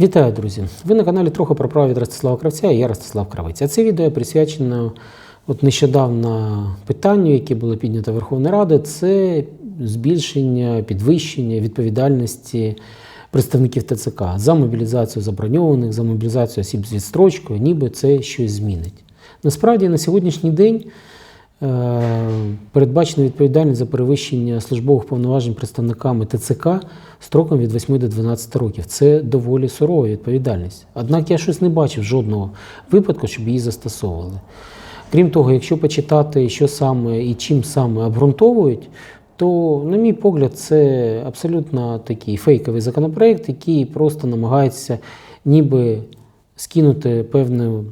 Вітаю, друзі! Ви на каналі трохи про право від Ростислава Кравця і я Ростислав Кравець. А це відео присвячено от нещодавно питанню, яке було піднято Верховною Радою, це збільшення, підвищення відповідальності представників ТЦК за мобілізацію заброньованих, за мобілізацію осіб з відстрочкою, ніби це щось змінить. Насправді на сьогоднішній день передбачена відповідальність за перевищення службових повноважень представниками ТЦК строком від 8 до 12 років. Це доволі сурова відповідальність. Однак я щось не бачив жодного випадку, щоб її застосовували. Крім того, якщо почитати, що саме і чим саме обґрунтовують, то, на мій погляд, це абсолютно такий фейковий законопроект, який просто намагається ніби скинути певну е,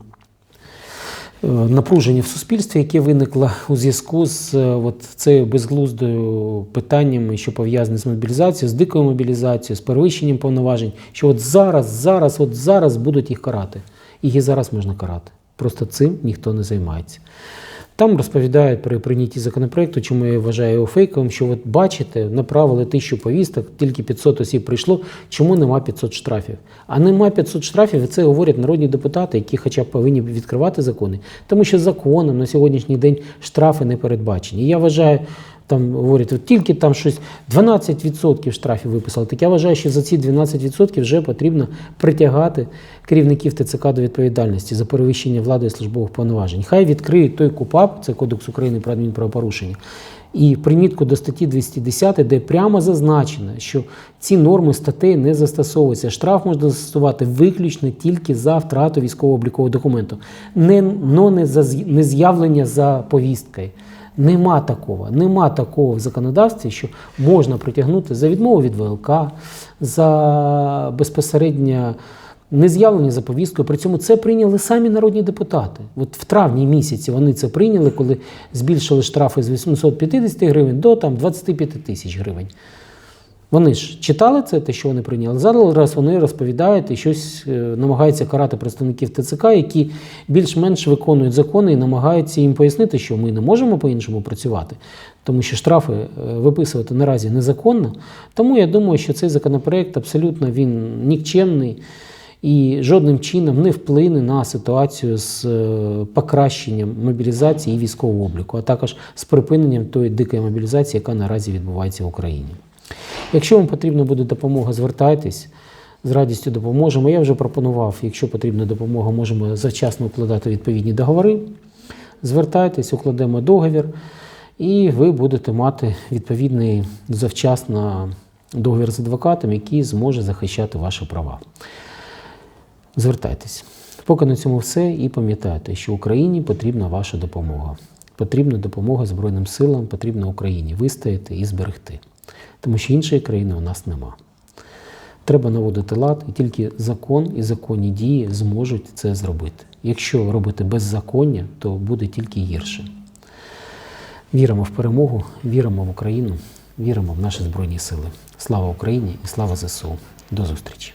напруження в суспільстві, яке виникло у зв'язку з е, от цією безглуздою питаннями, що пов'язані з мобілізацією, з дикою мобілізацією, з перевищенням повноважень, що от зараз, зараз, от зараз будуть їх карати. Їх і зараз можна карати. Просто цим ніхто не займається. Там розповідають при прийнятті законопроекту, чому я вважаю його фейковим, що от бачите, направили тисячу повісток, тільки 500 осіб прийшло, чому нема 500 штрафів? А нема 500 штрафів, і це говорять народні депутати, які хоча б повинні відкривати закони. Тому що законом на сьогоднішній день штрафи не передбачені. Я вважаю, там говорять, от тільки там щось 12% штрафів виписали. Так я вважаю, що за ці 12% вже потрібно притягати керівників ТЦК до відповідальності за перевищення влади і службових повноважень. Хай відкриють той КУПАП, це Кодекс України про адмінправопорушення, і примітку до статті 210, де прямо зазначено, що ці норми статей не застосовуються. Штраф можна застосувати виключно тільки за втрату військово-облікового документу, не, но не за не з'явлення за повісткою. Нема такого, нема такого в законодавстві, що можна притягнути за відмову від ВЛК, за безпосередньо нез'явлення за повісткою. При цьому це прийняли самі народні депутати. От в травні місяці вони це прийняли, коли збільшили штрафи з 850 гривень до там 25 тисяч гривень. Вони ж читали це, те, що вони прийняли. Зараз вони розповідають і щось е, намагаються карати представників ТЦК, які більш-менш виконують закони і намагаються їм пояснити, що ми не можемо по-іншому працювати, тому що штрафи е, виписувати наразі незаконно. Тому я думаю, що цей законопроект абсолютно він нікчемний і жодним чином не вплине на ситуацію з е, покращенням мобілізації і військового обліку, а також з припиненням тої дикої мобілізації, яка наразі відбувається в Україні. Якщо вам потрібна буде допомога, звертайтесь. З радістю допоможемо. Я вже пропонував, якщо потрібна допомога, можемо завчасно укладати відповідні договори. Звертайтесь, укладемо договір, і ви будете мати відповідний завчасно договір з адвокатом, який зможе захищати ваші права. Звертайтесь. Поки на цьому все. І пам'ятайте, що Україні потрібна ваша допомога. Потрібна допомога Збройним силам, потрібна Україні вистояти і зберегти. Тому що іншої країни у нас нема. Треба наводити лад, і тільки закон і законні дії зможуть це зробити. Якщо робити беззаконня, то буде тільки гірше. Віримо в перемогу, віримо в Україну, віримо в наші Збройні Сили. Слава Україні і слава ЗСУ. До зустрічі!